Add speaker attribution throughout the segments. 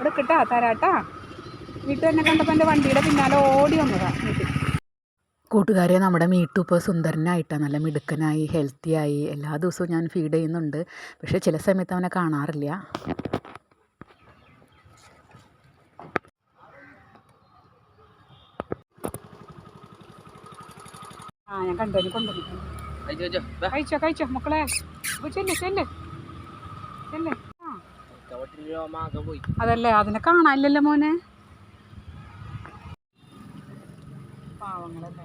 Speaker 1: ഇവിടെ കിട്ടാ തരാട്ടാ. വീട്ടിൽ തന്നെ കണ്ടപ്പോൾ എന്റെ വണ്ടിയുടെ പിന്നാലെ ഓടി വന്നതാ വീട്ടിൽ.
Speaker 2: കൂട്ടുകാരെ നമ്മുടെ മീട്ടു ഇപ്പോൾ സുന്ദരനായിട്ടാണ് നല്ല മിടുക്കനായി ഹെൽത്തിയായി എല്ലാ ദിവസവും ഞാൻ ഫീഡ് ചെയ്യുന്നുണ്ട്. പക്ഷേ ചില സമയത്ത് അവനെ കാണാറില്ല.
Speaker 1: ആ ഞാൻ കണ്ടു കഴിച്ചോ കഴിച്ചോ മക്കളെ. ചെല്ലേ ചെല്ലേ. ചെല്ലേ. അതല്ലേ? അതിനെ കാണാനില്ലല്ലോ മോനെ. പാവങ്ങളല്ലേ?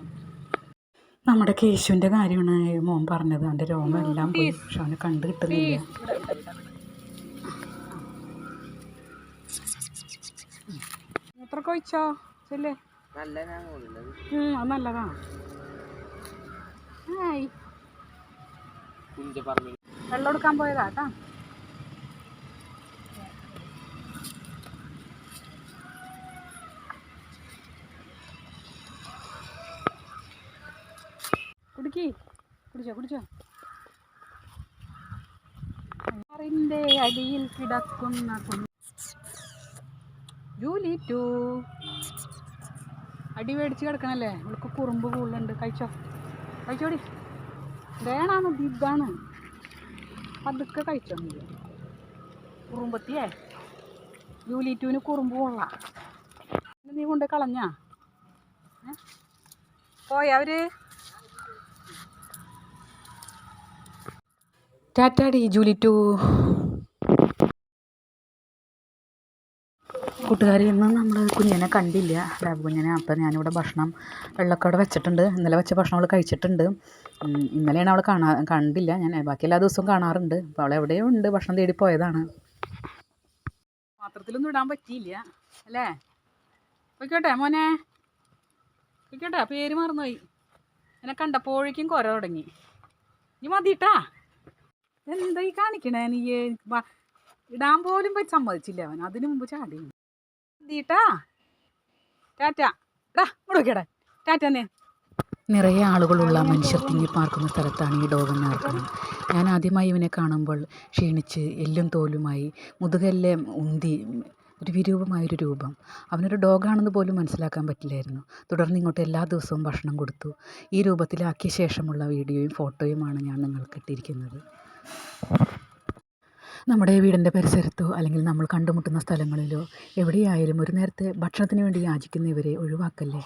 Speaker 2: നമ്മുടെ കേശുവിന്റെ കാര്യമാണ് മോൻ പറഞ്ഞത്. അവന്റെ രോമെല്ലാം പോയി. പക്ഷെ അവനെ കണ്ടു കിട്ടുന്നില്ല.
Speaker 1: എത്ര കഴിച്ചോ ചെല്ലേ. അത് നല്ലതാ. വെള്ളം എടുക്കാൻ പോയതാ കേട്ടാ. കുടിക്കി കുടിച്ചോ കുടിച്ചോ. ആറിന്റെ അടിയിൽ കിടക്കുന്ന കുഞ്ഞ്. Julie too. അടി മേടിച്ച് കിടക്കണല്ലേ? ഇവൾക്ക് കുറുമ്പ് കൂടുതലുണ്ട്. കഴിച്ചോ? കഴിച്ചോടി വേണാണ് ഇതാണ് പതുക്കെ കഴിച്ചോ നീ? കുറുമ്പത്തിയേ? ജൂലി ടുവിന് കുറുമ്പ് കൊള്ളാം. നീ കൊണ്ട് കളഞ്ഞാ? ഏ? പോയാ
Speaker 2: ഡി ജൂലി ടു. കൂട്ടുകാരി ഇന്ന് നമ്മൾ കുഞ്ഞിനെ കണ്ടില്ല. ലാബ് കുഞ്ഞിനെ. അപ്പം ഞാനിവിടെ ഭക്ഷണം വെള്ളമൊക്കെ അവിടെ വെച്ചിട്ടുണ്ട്. ഇന്നലെ വെച്ച ഭക്ഷണം അവൾ കഴിച്ചിട്ടുണ്ട്. ഇന്നലെയാണ് അവൾ കാണാ കണ്ടില്ല. ഞാൻ ബാക്കി എല്ലാ ദിവസവും കാണാറുണ്ട്. അപ്പോൾ അവൾ എവിടെയോ ഉണ്ട്. ഭക്ഷണം തേടി പോയതാണ്.
Speaker 1: പാത്രത്തിലൊന്നും ഇടാൻ പറ്റിയില്ല. അല്ലേ? പൊയ്ക്കോട്ടെ മോനെ. പൊയ്ക്കോട്ടെ. പേര് മറന്നുപോയി. എന്നെ കണ്ടപ്പോഴേക്കും കുര തുടങ്ങി. നീ മതിട്ടാ? എന്താ ഈ കാണിക്കണേ? നീ ഇടാൻ പോലും പോയി സമ്മതിച്ചില്ല അവൻ. അതിനു മുമ്പ് ചാടി. എന്തിട്ടാ? ടാറ്റ. ഇടാ ഇങ്ങോട്ട് നോക്കിയടെ. ടാറ്റ തന്നെ
Speaker 2: നിറയെ ആളുകളുള്ള മനുഷ്യർ തിങ്ങി പാർക്കുന്ന സ്ഥലത്താണ് ഈ ഡോഗ് നടക്കുന്നത്. ഞാൻ ആദ്യമായി ഇവനെ കാണുമ്പോൾ ക്ഷീണിച്ച് എല്ലും തോലുമായി മുതുകെല്ലാം ഉന്തി ഒരു വിരൂപമായൊരു രൂപം. അവനൊരു ഡോഗാണെന്ന് പോലും മനസ്സിലാക്കാൻ പറ്റില്ലായിരുന്നു. തുടർന്ന് ഇങ്ങോട്ട് എല്ലാ ദിവസവും ഭക്ഷണം കൊടുത്തു. ഈ രൂപത്തിലാക്കിയ ശേഷമുള്ള വീഡിയോയും ഫോട്ടോയുമാണ് ഞാൻ നിങ്ങൾക്ക് ഇട്ടിരിക്കുന്നത്. നമ്മുടെ വീടിന്റെ പരിസരത്തോ അല്ലെങ്കിൽ നമ്മൾ കണ്ടുമുട്ടുന്ന സ്ഥലങ്ങളിലോ എവിടെയായാലും ഒരു നേരത്തെ ഭക്ഷണത്തിന് വേണ്ടി യാചിക്കുന്നവരെ ഒഴിവാക്കല്ലേ?